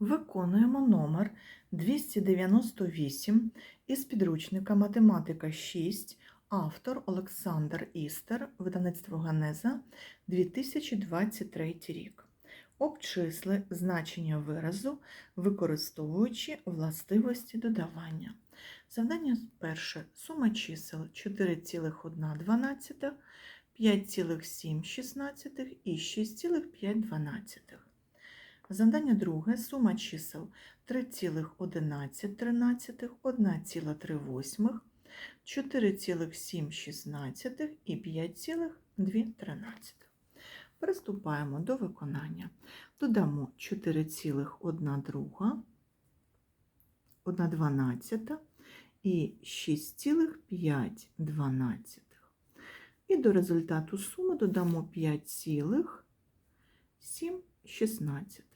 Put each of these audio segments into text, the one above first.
Виконуємо номер 298 із підручника Математика 6, автор Олександр Істер, видавництво Ганеза, 2023 рік. Обчисли значення виразу, використовуючи властивості додавання. Завдання перше. Сума чисел 4,1, 5,7 і 6,5. Завдання друге. Сума чисел 3,11, 1,3, 4,7 і 5,2. Приступаємо до виконання. Додамо 4,1 друга, 1 дванадцята і 6,5. І до результату суми додамо 5,7.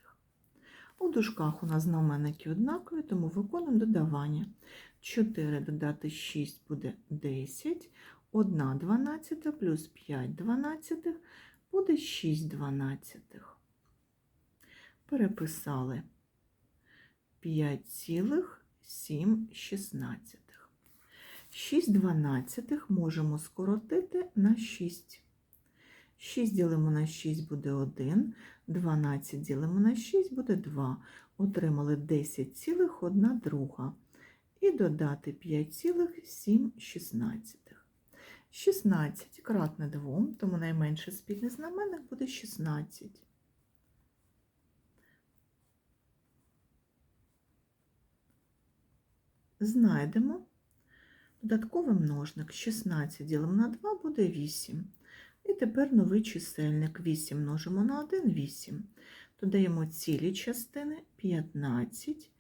У дужках у нас знаменники однакові, тому виконуємо додавання. 4 додати 6 буде 10, 1 дванадцята плюс 5 дванадцятих буде 6 дванадцятих. Переписали 5,7. 6 дванадцятих можемо скоротити на 6. 6 ділимо на 6 буде 1, 12 ділимо на 6 буде 2. Отримали 10,1 друга. І додати 5,7. 16 кратне 2, тому найменший спільний знаменник буде 16. Знайдемо додатковий множник 16 ділимо на 2 буде 8. Тепер новий чисельник 8 множимо на 1 8. Додаємо цілі частини 15,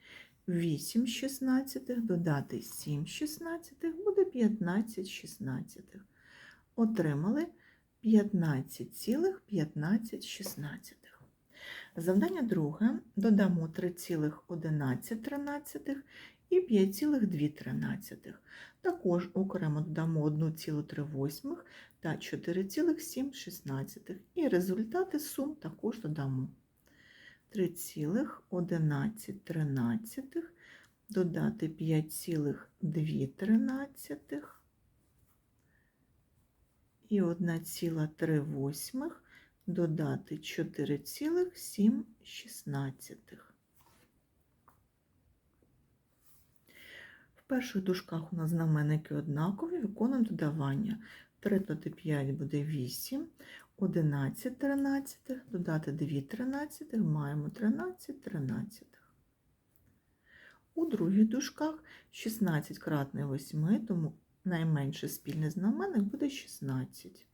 8 шістнадцятих, додати 7 шістнадцятих буде 15 шістнадцятих. Отримали 15,15 шістнадцятих. Завдання друге. Додамо 3,11 і 5,2. Також окремо додамо 1,3 та 4,7. І результати сум також додамо. 3,11 додати 5,2 і 1,3 додати 4,7. В перших дужках у нас знаменники однакові, виконуємо додавання. 3 додати 5 буде 8, 11 13, додати 2 13, маємо 13 13. У других дужках 16 кратне 8, тому найменший спільний знаменник буде 16.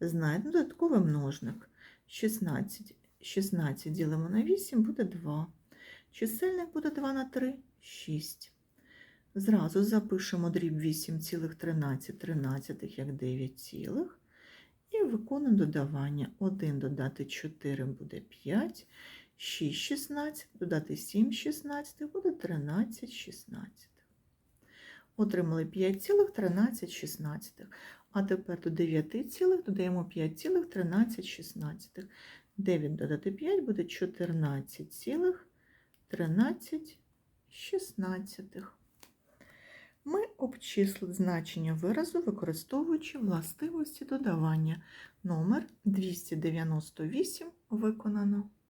Знайдемо додатковий множник. 16 16 ділимо на 8 буде 2. Чисельник буде 2 на 3 6. Зразу запишемо дріб 8,13 13 як 9 цілих. І виконуємо додавання. 1 додати 4 буде 5, 6 16, додати 7 16 буде 13 16. Отримали 5,13 16. А тепер до 9 цілих додаємо 5,13 16. 9 додати 5 буде 14,13 шістнадцятих. Ми обчислили значення виразу, використовуючи властивості додавання. Номер 298 виконано.